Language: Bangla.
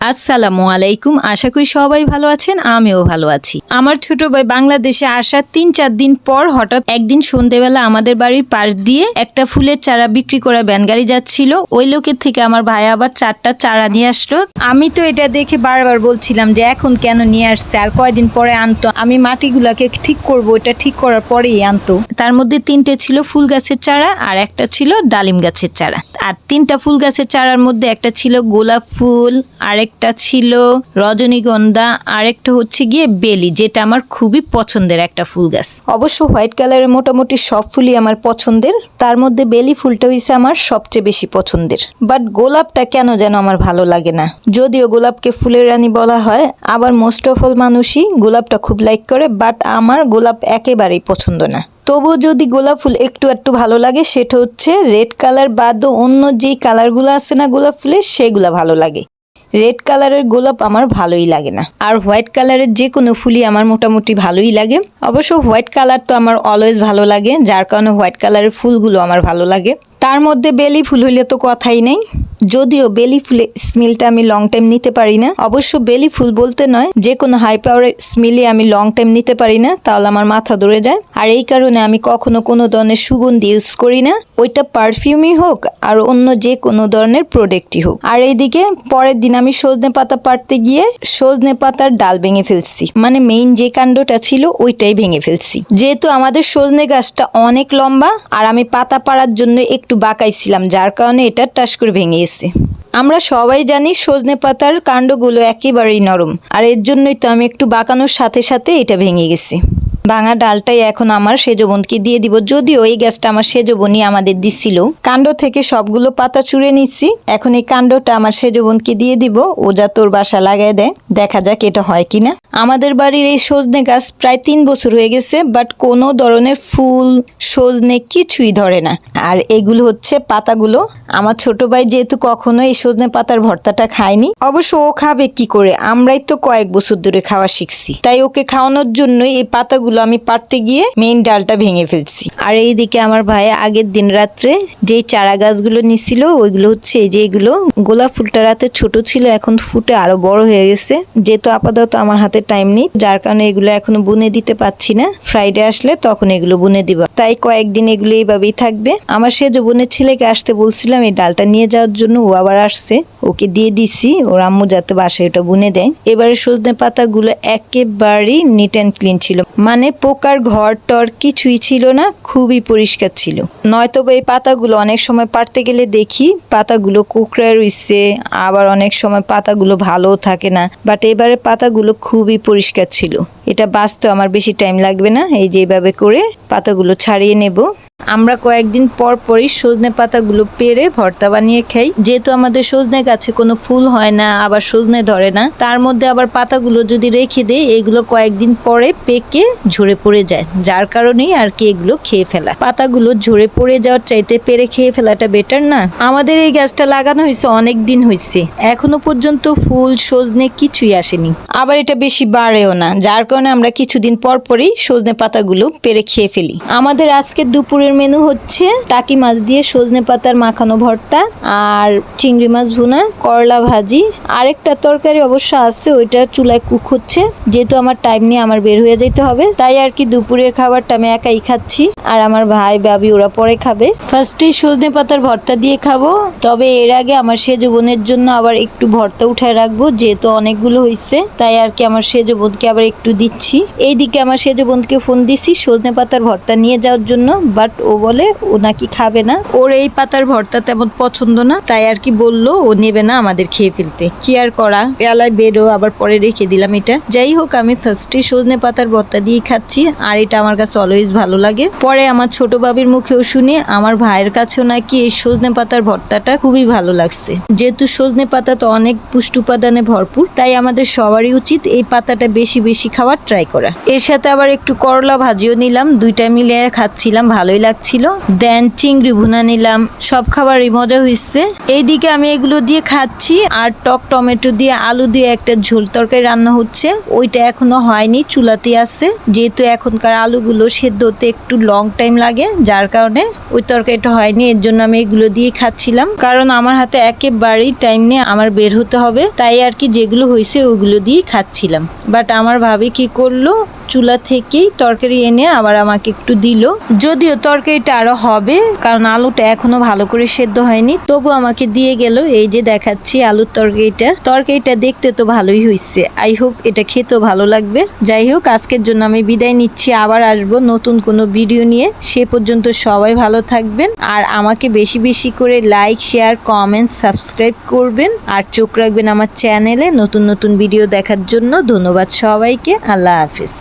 আসসালামু আলাইকুম। আশা করি সবাই ভালো আছেন, আমিও ভালো আছি। আমার ছোট ভাই বাংলাদেশে আসার তিন চার দিন পর হঠাৎ একদিন সন্ধেবেলা আমাদের বাড়ির পাশ দিয়ে একটা ফুলের চারা বিক্রি করা ভ্যান গাড়ি যাচ্ছিল। ওই লোকের থেকে আমার ভাই আবার চারটা চারা নিয়ে আসলো। আমি তো এটা দেখে বারবার বলছিলাম যে এখন কেন নিয়ে আসছে? আর কয়দিন পরে আনতো? আমি মাটিগুলাকে ঠিক করব এটা ঠিক করার পরেই আনতো। তার মধ্যে তিনটে ছিল ফুল গাছের চারা আর একটা ছিল ডালিম গাছের চারা। আর তিনটা ফুল গাছের চারার মধ্যে একটা ছিল গোলাপ ফুল আরেকটা ছিল রজনীগন্ধা, আরেকটা হচ্ছে গিয়ে বেলি, যেটা আমার খুবই পছন্দের একটা ফুল গাছ। অবশ্য হোয়াইট কালারের মোটামুটি সব ফুলই আমার পছন্দের, তার মধ্যে বেলি ফুলটা হইছে আমার সবচেয়ে বেশি পছন্দের। বাট গোলাপটা কেন যেন আমার ভালো লাগে না। যদিও গোলাপকে ফুলের রানী বলা হয়, আবার মোস্ট অফ অল মানুষই গোলাপটা খুব লাইক করে, বাট আমার গোলাপ একেবারেই পছন্দ না। তবুও যদি গোলাপ ফুল একটু একটু ভালো লাগে, সেটা হচ্ছে রেড কালার বাদও অন্য যেই কালারগুলো আছে না গোলাপ ফুলের সেগুলো ভালো লাগে। রেড কালারের গোলাপ আমার ভালোই লাগে না। আর হোয়াইট কালারের যে কোনো ফুলই আমার মোটামুটি ভালোই লাগে। অবশ্য হোয়াইট কালার তো আমার অলওয়েজ ভালো লাগে, যার কারণে হোয়াইট কালারের ফুলগুলো আমার ভালো লাগে। তার মধ্যে বেলি ফুল হইলে তো কথাই নেই। যদিও বেলি ফুলের স্মেলটা আমি লং টাইম নিতে পারি না। অবশ্য বেলি ফুল বলতে নয়, যে কোনো হাই পাওয়ারের স্মেলে আমি লং টাইম নিতে পারি না, তাহলে আমার মাথা ধরে যায়। আর এই কারণে আমি কখনো কোনো ধরনের সুগন্ধি ইউজ করি না। ওইটা পারফিউমই হোক আর অন্য যে কোনো ধরনের প্রোডাক্টই হোক। আর এইদিকে পরের দিন আমি সজনে পাতা পাড়তে গিয়ে সজনে পাতার ডাল ভেঙে ফেলছি। মানে মেইন যে কাণ্ডটা ছিল ওইটাই ভেঙে ফেলছি। যেহেতু আমাদের সজনে গাছটা অনেক লম্বা, আর আমি পাতা পাড়ার জন্য একটু বাঁকাইছিলাম, যার কারণে এটা টাস করে ভেঙে গেছে। আমরা সবাই জানি সজনে পাতার কাণ্ডগুলো একেবারেই নরম, আর এর জন্যই তো আমি একটু বাঁকানোর সাথে সাথে এটা ভেঙে গেছে। ভাঙা ডালটাই এখন আমার সেজ বোনকে দিয়ে দিব, যদিও এই গ্যাসটা আমার সেজ বোনই আমাদের দিছিল। কাণ্ড থেকে সবগুলো পাতা চুড়ে নিচ্ছি, এখন এই কাণ্ডটা আমার সেজ বোনকে দিয়ে দিব, ও যা তোর বাসা লাগাই দেয়, দেখা যাক এটা হয় কিনা। আমাদের বাড়ির এই সজনে গাছ প্রায় তিন বছর হয়ে গেছে বাট কোনো ধরনের ফুল, সজনে কিছুই ধরে না। আর এগুলো হচ্ছে পাতাগুলো। আমার ছোট ভাই যেহেতু কখনো এই সজনে পাতার ভর্তাটা খায়নি, অবশ্য ও খাবে কি করে? আমরাই তো কয়েক বছর ধরে খাওয়া শিখছি। তাই ওকে খাওয়ানোর জন্য এই পাতাগুলো আমি পারতে গিয়ে মেইন ডালটা ভেঙে ফেলছি। আর এইদিকে আমার ভাই আগের দিন রাত্রে যেই চারা গাছগুলো নিছিল, ওইগুলো হচ্ছে এই যে এগুলো, গোলাপ ফুলটা রাতে ছোট ছিল, এখন ফুটে আরও বড় হয়ে গেছে। যেহেতু আপাতত আমার হাতে টাইম নেই, যার কারণে এগুলো এখনও বুনে দিতে পারছি না। ফ্রাইডে আসলে তখন এগুলো বুনে দিব। তাই কয়েকদিন এগুলো এইভাবেই থাকবে। আমার সে বোনের ছেলেকে আসতে বলছিলাম, এই ডালটা নিয়ে যাওয়ার জন্য ও আবার আসছে। ওকে দিয়ে দিছি, ওর আম্মু যাতে বাসায় ওটা বুনে দেয়। এবারে সজনে পাতাগুলো একেবারেই নিট অ্যান্ড ক্লিন ছিল। মানে পোকার ঘর টর কিছুই ছিল না, খুবই পরিষ্কার ছিল। নয়তো এই পাতাগুলো অনেক সময় পারতে গেলে দেখি, পাতাগুলো কুকড়ায় রইছে, আবার অনেক সময় পাতাগুলো ভালো থাকে না বাট এবারে পাতাগুলো খুবই পরিষ্কার ছিল। এটা বাঁচতে আমার বেশি টাইম লাগবে না, এই যে এইভাবে করে পাতাগুলো ছাড়িয়ে নেব। আমরা কয়েকদিন পর পরই সজনে পাতাগুলো পেরে ভর্তা বানিয়ে খাই। যেহেতু আমাদের সজনে গাছে কোনো ফুল হয় না, আবার সজনে ধরে না, তার মধ্যে আবার পাতাগুলো যদি রেখে দেয় এগুলো কয়েকদিন পরে পেকে ঝরে পড়ে যায়। যার কারণেই আর কি এগুলো খেয়ে ফেলা। পাতাগুলো ঝরে পড়ে যাওয়ার চাইতে পেরে খেয়ে ফেলাটা বেটার না? আমাদের এই গাছটা লাগানো হয়েছে, অনেক দিন হয়েছে। এখনও পর্যন্ত ফুল, সজনে কিছুই আসেনি। আবার এটা বেশি বাড়েও না, যার কারণে আমরা কিছুদিন পর পরই সজনে পাতাগুলো পেরে খেয়ে ফেলি। আমাদের আজকে দুপুরের মেনু হচ্ছে টাকি মাছ দিয়ে সজনে পাতার মাখানো ভর্তা আর চিংড়ি মাছ ভুনা, করলা ভাজি। আরেকটা তরকারি অবশ্য আছে, ওইটা চুলায় কুক হচ্ছে। যেহেতু আমার টাইম নিয়ে আমার বের হয়ে যেতে হবে, তাই আর কি দুপুরের খাবারটা আমি একাই খাচ্ছি। আর আমার ভাই বাবি ওরা পরে খাবে। ফার্স্টে সজনে পাতার ভর্তা দিয়ে খাব। তবে এর আগে আমার সেজ বোনের জন্য আবার একটু ভর্তা উঠায় রাখব, যেহেতু অনেকগুলো হয়েছে তাই আর কি আমার সেজ বোনকে আবার একটু দিচ্ছি। এইদিকে আমার সেজ বোনকে ফোন দিছি, সজনে পাতার ভর্তা নিয়ে যাওয়ার জন্য বাট ও বলে ও নাকি খাবে না। ওর এই পাতার ভর্তা তেমন পছন্দ না, তাই আর কি বলল, ও নেবে না আমাদের খেয়ে ফেলতে। কি আর করা? পেয়ালায় বেরো, আবার পরে রেখে দিলাম এটা। যাই হোক, আমি ফার্স্টে সজনে পাতার ভর্তা দিয়ে খাচ্ছি, আর এটা আমার কাছে অলওয়েজ ভালো লাগে। পরে আমার ছোট বাবির মুখেও শুনে আমার ভাইয়ের কাছেও নাকি এই সজনে পাতার ভর্তাটা খুবই ভালো লাগছে। যেহেতু সজনে পাতা তো অনেক পুষ্টি উপাদানে ভরপুর, তাই আমাদের সবারই উচিত এই পাতাটা বেশি বেশি খাওয়া। খাবার ট্রাই করা। এর সাথে আবার একটু করলা ভাজিও নিলাম, দুইটা মিলে খাচ্ছিলাম, ভালোই লাগছিল। দেন চিংড়ি ভুনা নিলাম, সব খাবারই মজা হয়েছে এইদিকে আমি এগুলো দিয়ে খাচ্ছি, আর টক টমেটো দিয়ে আলু দিয়ে একটা ঝোল তরকারি রান্না হচ্ছে। ওইটা এখনও হয়নি চুলাতে আছে। যেহেতু এখনকার আলুগুলো সেদ্ধ হতে একটু লং টাইম লাগে, যার কারণে ওই তরকারিটা হয়নি, এর জন্য আমি এগুলো দিয়ে খাচ্ছিলাম। কারণ আমার হাতে একেবারেই টাইম নেই, আমার বের হতে হবে। তাই আর কি যেগুলো হয়েছে ওগুলো দিয়েই খাচ্ছিলাম। বাট আমার ভাবি কি করল? চুলা থেকেই তরকারি এনে আবার আমাকে একটু দিল। যদিও তরকারিটা আরও হবে, কারণ আলুটা এখনও ভালো করে সেদ্ধ হয়নি। তবু আমাকে দিয়ে গেল, এই যে দেখাচ্ছি আলুর তরকারিটা। তরকারিটা দেখতে তো ভালোই হয়েছে আই হোপ এটা খেতেও ভালো লাগবে। যাই হোক, আজকের জন্য আমি বিদায় নিচ্ছি। আবার আসব নতুন কোনো ভিডিও নিয়ে। সে পর্যন্ত সবাই ভালো থাকবেন। আর আমাকে বেশি বেশি করে লাইক, শেয়ার, কমেন্ট, সাবস্ক্রাইব করবেন। আর চোখ রাখবেন আমার চ্যানেলে নতুন নতুন ভিডিও দেখার জন্য। ধন্যবাদ সবাইকে। আল্লাহ হাফিজ।